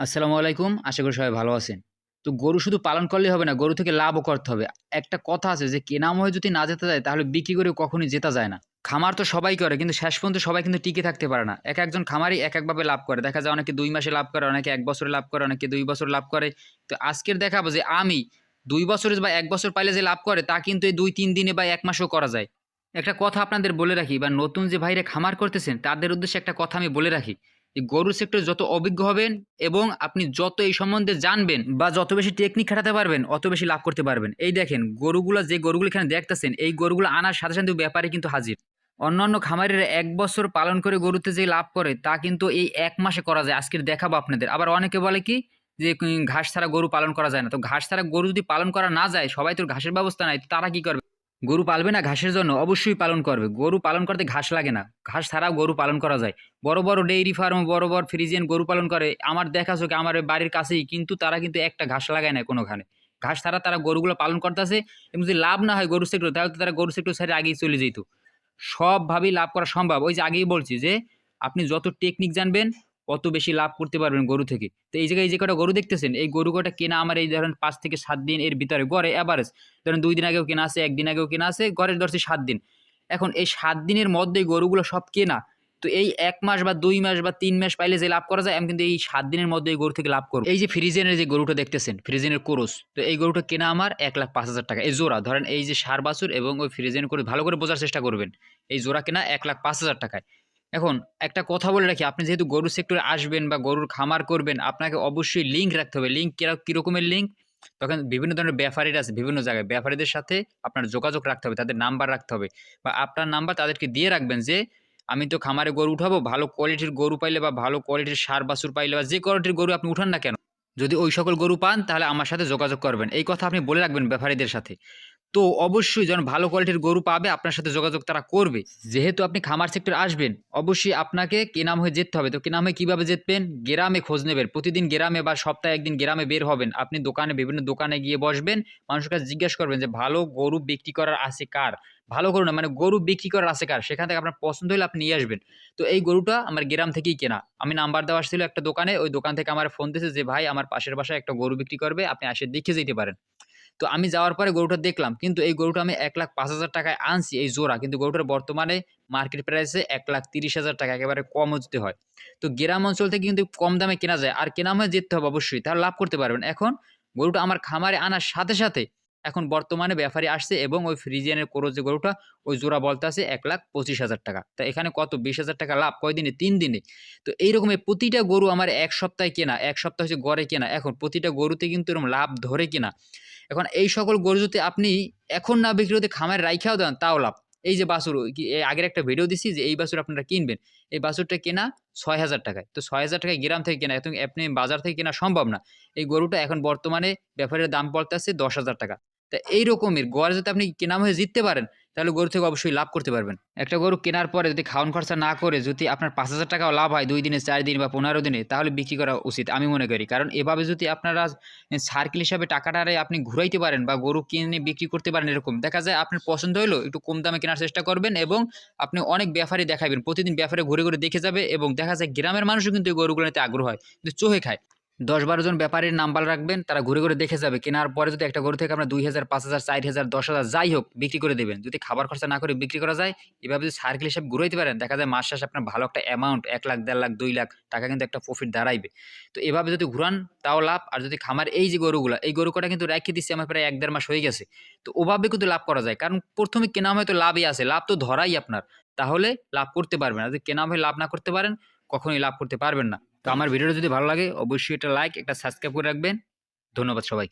আসসালামু আলাইকুম, আশা করি সবাই ভালো আছেন। তো গরু শুধু পালন করলেই হবে না, গরু থেকে লাভও করতে হবে। একটা কথা আছে যে কেনাম হয়ে যদি না যেতে যায় তাহলে বিক্রি করে কখনোই জেতা যায় না। খামার তো সবাই করে, কিন্তু শেষ পর্যন্ত সবাই কিন্তু টিকে থাকতে পারে না। এক একজন খামারই এক একভাবে লাভ করে। দেখা যায় অনেকে দুই মাসে লাভ করে, অনেকে এক বছরে লাভ করে, অনেকে দুই বছর লাভ করে। তো আজকের দেখাবো যে, আমি দুই বছরে বা এক বছর পাইলে যে লাভ করে, তা কিন্তু এই দুই, তিন দিনে বা এক মাসেও করা যায়। একটা কথা আপনাদের বলে রাখি, বা নতুন যে ভাইরে খামার করতেছেন, তাদের উদ্দেশ্যে একটা কথা আমি বলে রাখি। যে গরু সেক্টর যত অভিজ্ঞ হবেন এবং আপনি যত এই সম্বন্ধে জানবেন বা যত বেশি টেকনিক খাটাতে পারবেন, অত বেশি লাভ করতে পারবেন। এই দেখেন, গরুগুলো যে গরুগুলো এখানে দেখতেছেন, এই গরুগুলো আনার সাথে সাথে ব্যাপারে কিন্তু হাজির। অন্যান্য খামারের এক বছর পালন করে গরুতে যে লাভ করে, তা কিন্তু এই এক মাসে করা যায়। আজকের দেখাবো আপনাদের। আবার অনেকে বলে কি, যে ঘাস ছাড়া গরু পালন করা যায় না। তো ঘাস ছাড়া গরু যদি পালন করা না যায়, সবাই তো ঘাসের ব্যবস্থা নাই তারা কি করবে? গরু পালবে না ঘাসের জন্য? অবশ্যই পালন করবে। গরু পালন করতে ঘাস লাগে না। ঘাস ছাড়াও গরু পালন করা যায়। বড় বড় ডেইরি ফার্ম, বড় বড় ফ্রিজিয়ান গরু পালন করে। আমার দেখা চোখে আমার বাড়ির কাছেই, কিন্তু তারা কিন্তু একটা ঘাস লাগায় না কোনোখানে। ঘাস ছাড়া তারা গরুগুলো পালন করতেছে। এবং যদি লাভ না হয় গরু সেক্টর, তাহলে তো তারা গরু সেক্টর ছেড়ে আগেই চলে যেত। সবভাবেই লাভ করা সম্ভব। ওই যে আগেই বলছি যে, আপনি যত টেকনিক জানবেন অত বেশি লাভ করতে পারবেন গরু থেকে। তো এই জায়গায় এই যে কটা গরু দেখতেছেন, এই গরু কটা কেনা আমার এই ধরেন পাঁচ থেকে সাত দিন এর ভিতরে গড়ে অ্যাভারেজ ধরেন দুই দিন আগেও কেনা আছে, একদিন আগেও কেনা আছে, গড়ের ধরছি সাত দিন। এখন এই সাত দিনের মধ্যেই গরুগুলো সব কেনা, তো এই এক মাস বা দুই মাস বা তিন মাস পাইলে যে লাভ করা যায়, আমি কিন্তু এই সাত দিনের মধ্যে এই গরু থেকে লাভ করব। এই যে ফ্রিজেনের যে গরুটা দেখতেছেন, ফ্রিজেনের কোরস তো এই গরুটা কেনা আমার এক লাখ পাঁচ হাজার টাকা। এই জোড়া, ধরেন এই যে সার বাছুর এবং ওই ফ্রিজেন করে ভালো করে বোঝার চেষ্টা করবেন, এই জোড়া কেনা এক লাখ পাঁচ হাজার টাকায়। এখন একটা কথা বলে রাখি, আপনি যেহেতু গরু সেক্টরে আসবেন বা গরুর খামার করবেন, আপনাকে অবশ্যই লিঙ্ক রাখতে হবে। লিঙ্ক কীরকমের লিঙ্ক তখন বিভিন্ন ধরনের ব্যাপারীরা আছে বিভিন্ন জায়গায়। ব্যাপারীদের সাথে আপনার যোগাযোগ রাখতে হবে, তাদের নাম্বার রাখতে হবে। বা আপনার নাম্বার তাদেরকে দিয়ে রাখবেন যে, আমি তো খামারে গরু উঠাবো, ভালো কোয়ালিটির গরু পাইলে বা ভালো কোয়ালিটির সার, বাছুর পাইলে বা যে কোয়ালিটির গরু আপনি উঠান না কেন? যদি ওই সকল গরু পান, তাহলে আমার সাথে যোগাযোগ করবেন। এই কথা আপনি বলে রাখবেন ব্যাপারীদের সাথে। তো অবশ্যই যখন ভালো কোয়ালিটির গরু পাবে, আপনার সাথে যোগাযোগ তারা করবে। যেহেতু আপনি খামার সেক্টর আসবেন, অবশ্যই আপনাকে কেনাম হয়ে যেতে হবে। তো কেনাম হয়ে কীভাবে যেতেন? গ্রামে খোঁজ নেবেন। প্রতিদিন গ্রামে বা সপ্তাহে একদিন গ্রামে বের হবেন। আপনি দোকানে, বিভিন্ন দোকানে গিয়ে বসবেন। মানুষের কাছে জিজ্ঞেস করবেন যে, ভালো গরু বিক্রি করার আছে কার? ভালো গরু না মানে গরু বিক্রি করার আছে কার? সেখান থেকে আপনার পছন্দ হলে আপনি নিয়ে আসবেন। তো এই গরুটা আমার গ্রাম থেকেই কেনা। আমি নাম্বার দেওয়া আসছিল একটা দোকানে। ওই দোকান থেকে আমার ফোন দিয়েছে যে, ভাই, আমার পাশের বাসায় একটা গরু বিক্রি করবে। আপনি আসে দেখে যেতে পারেন। তো আমি যাওয়ার পরে গরুটা দেখলাম, কিন্তু এই গরুটা আমি এক লাখ পাঁচ হাজার টাকায় আনছি এই জোড়া। কিন্তু গরুটার বর্তমানে মার্কেট প্রাইসে এক লাখ তিরিশ হাজার টাকা, একেবারে কম যেতে হয়। তো গ্রাম অঞ্চল থেকে কিন্তু কম দামে কেনা যায়, আর কেনা হয়ে যেতে হবে অবশ্যই, তাহলে লাভ করতে পারবেন। এখন গরুটা আমার খামারে আনার সাথে সাথে এখন বর্তমানে ব্যাপারী আসছে এবং ওই ফ্রিজিয়ানের কোরো যে গরুটা, ওই জোড়া বলতে আছে এক লাখ পঁচিশ হাজার টাকা। তা এখানে কত? বিশ হাজার টাকা লাভ, কয়দিনে? তিন দিনে। তো এইরকমের প্রতিটা গরু আমার এক সপ্তাহে কেনা, এক সপ্তাহ হচ্ছে গড়ে কেনা। এখন প্রতিটা গরুতে কিন্তু এরকম লাভ ধরে কেনা। এখন এই সকল গরু যদি আপনি এখন না বিক্রি হতে খামারে রাইখাও দেন, তাও লাভ। এই যে বাসুর আগের একটা ভিডিও দিছি যে এই বাসুর আপনারা কিনবেন। এই বাসুরটা কেনা ছয় হাজার টাকায়। তো ছয় হাজার টাকায় গ্রাম থেকে কেনা এখন আপনি বাজার থেকে কেনা সম্ভব না। এই গরুটা এখন বর্তমানে ব্যাপারের দাম পড়তে আছে দশ হাজার টাকা। তা এই রকমের গড় যাতে আপনি কেনা হয়ে জিততে পারেন তাহলে গরু থেকে অবশ্যই লাভ করতে পারবেন। একটা গরু কেনার পরে যদি খাওয়ান খরচা না করে, যদি আপনার পাঁচ হাজার টাকাও লাভ হয় দুই দিনে, চার দিন বা পনেরো দিনে, তাহলে বিক্রি করা উচিত, আমি মনে করি। কারণ এভাবে যদি আপনারা সার্কেল হিসাবে টাকাটারে আপনি ঘুরাইতে পারেন বা গরু কিনে বিক্রি করতে পারেন এরকম, দেখা যায় আপনার পছন্দ হলো একটু কম দামে কেনার চেষ্টা করবেন এবং আপনি অনেক ব্যাপারে দেখাবেন প্রতিদিন ব্যাপারে ঘুরে ঘুরে দেখে যাবে এবং দেখা যায় গ্রামের মানুষও কিন্তু এই গরুগুলো নিতে আগ্রহ হয়, কিন্তু চোখে খায়। দশ বারো জন ব্যাপারীর নাম্বার রাখবেন, তারা ঘুরে ঘুরে দেখে যাবে। কেনার পরে যদি একটা গরু থেকে আমরা দুই হাজার, পাঁচ হাজার, চার হাজার, দশ হাজার, যাই হোক, বিক্রি করে দেবেন। যদি খাবার খরচা না করে বিক্রি করা যায়, এভাবে যদি সার্কেল হিসাবে ঘুরাইতে পারেন, দেখা যায় মাস শেষে আপনার ভালো একটা অ্যামাউন্ট এক লাখ, দেড় লাখ, দুই লাখ টাকা কিন্তু একটা প্রফিট দাঁড়াইবে। তো এভাবে যদি ঘুরান, তাও লাভ। আর যদি খামার এই যে গরুগুলো, এই গরু কটা কিন্তু রেখে দিচ্ছে আমার প্রায় এক দেড় মাস হয়ে গেছে। তো ওভাবে কিন্তু লাভ করা যায়। কারণ প্রথমে কেনা হয়তো লাভই আছে, লাভ তো ধরাই আপনার। তাহলে লাভ করতে পারবেন আর যদি কেনা হয়ে লাভ না করতে পারেন, কখনোই লাভ করতে পারবেন না। তো আমার ভিডিওটা যদি ভালো লাগে অবশ্যই একটা লাইক একটা সাবস্ক্রাইব করে রাখবেন। ধন্যবাদ সবাই